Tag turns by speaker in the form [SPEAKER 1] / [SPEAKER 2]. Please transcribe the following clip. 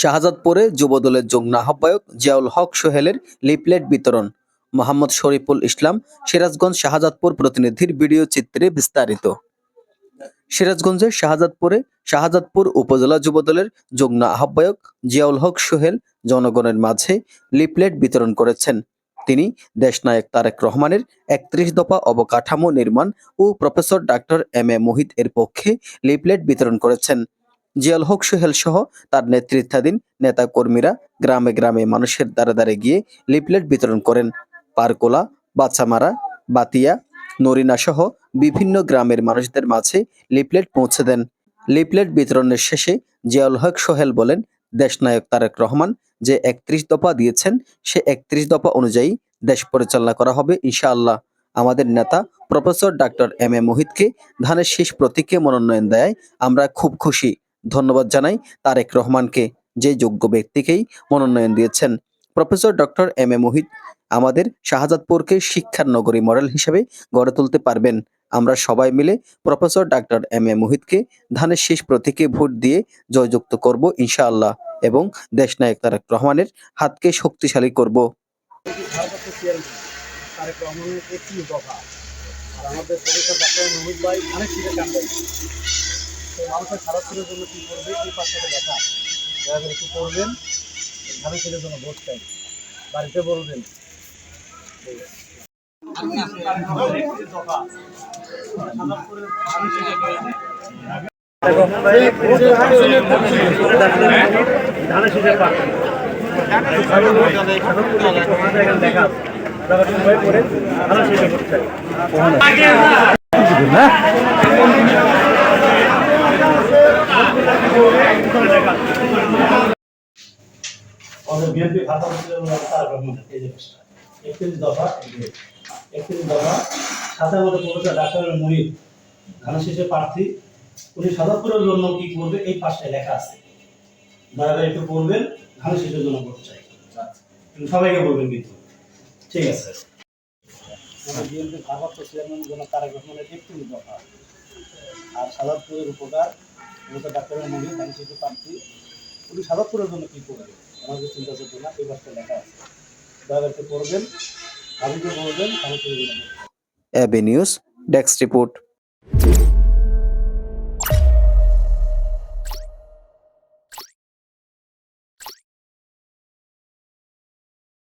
[SPEAKER 1] শাহজাদপুরে যুবদলের যুগ্ম আহ্বায়ক জিয়াউল হক সোহেলের লিফলেট বিতরণ। মোহাম্মদ শরীফুল ইসলাম সিরাজগঞ্জ শাহজাদপুর প্রতিনিধির ভিডিও চিত্রে বিস্তারিত। সিরাজগঞ্জের শাহজাদপুরে শাহজাদপুর উপজেলা যুবদলের যুগ্ম আহ্বায়ক জিয়াউল হক সোহেল জনগণের মাঝে লিফলেট বিতরণ করেছেন। তিনি দেশনায়ক তারেক রহমানের একত্রিশ দফা অবকাঠামো নির্মাণ ও professor doctor M A Mohit এর পক্ষে লিফলেট বিতরণ করেছেন। জিয়াল হক, সোহেল সহ তার নেতৃত্বাধীন নেতা কর্মীরা গ্রামে গ্রামে মানুষের দ্বারে দ্বারে গিয়ে লিপলেট বিতরণ করেন। পারকোলা বাচ্চামারা বাতিয়া, নরিনা সহ বিভিন্ন গ্রামের মানুষদের মাঝে লিপলেট পৌঁছে দেন। লিপলেট বিতরণের শেষে জিয়াউল হক, সোহেল বলেন, দেশনায়ক তারেক রহমান যে একত্রিশ দফা দিয়েছেন, সে একত্রিশ দফা অনুযায়ী দেশ পরিচালনা করা হবে ইনশাআল্লাহ। আমাদের নেতা প্রফেসর ডাক্তার এম এ মোহিতকে ধানের শেষ প্রতীকে মনোনয়ন দেয় আমরা খুব খুশি। ধন্যবাদ জানাই তারেক রহমানকে যে যোগ্য ব্যক্তিকেই মনোনয়ন দিয়েছেন। Professor doctor M A Mohit আমাদের শাহজাদপুরকে শিক্ষার নগরী মডেল হিসেবে গড়ে তুলতে পারবেন। আমরা সবাই মিলে প্রফেসর ডাক্তার এম এ মোহিতকে ধানের শেষ প্রতীকে ভোট দিয়ে জয়যুক্ত করব ইনশাআল্লাহ এবং দেশনায়ক তারেক রহমানের হাতকে শক্তিশালী করব।
[SPEAKER 2] আমাদের প্রফেসর ডাক্তার ভাই অনেক কান্ডেন মানুষের খারাপ ছেলের জন্য কী করবে, এই পাশটাকে দেখা। দয়া করে একটু করবেন ধানের ছেলের জন্য ভোট চাই। বাড়িতে বলবেন। ধানের শীষের পাশে দেখা ভোট চাই আমাদের বিএনপি ভাতা তারেক রহমান এই যে পেশটা একত্রিশ দফা একত্রিশ দফা সাথে আমাদের প্রফেসর ডাক্তার মনির ধানের শীষের প্রার্থী। উনি সাদাপুরের জন্য কি করবে এই পাশটায় লেখা আছে। দয়া করে একটু পড়বেন ধানের জন্য করতে চাই। সবাইকে বলবেন কিন্তু। ঠিক আছে। বিএনপির ভারপ্রাপ্ত চেয়ারম্যান জন্য তারেক রহমানের একত্রিশ দফা। আর সাদাপুরের উপকার প্রফেসর ডাক্তার মনির প্রার্থী। উনি সাদাপুরের জন্য কি করবেন আমাদের চিন্তা চেতনা, এই বাসটা লেখা আছে। ড্রাইভারকে করবেন ভাবিকে বলবেন, আমি শীষের জন্য।
[SPEAKER 1] AB news, desk report.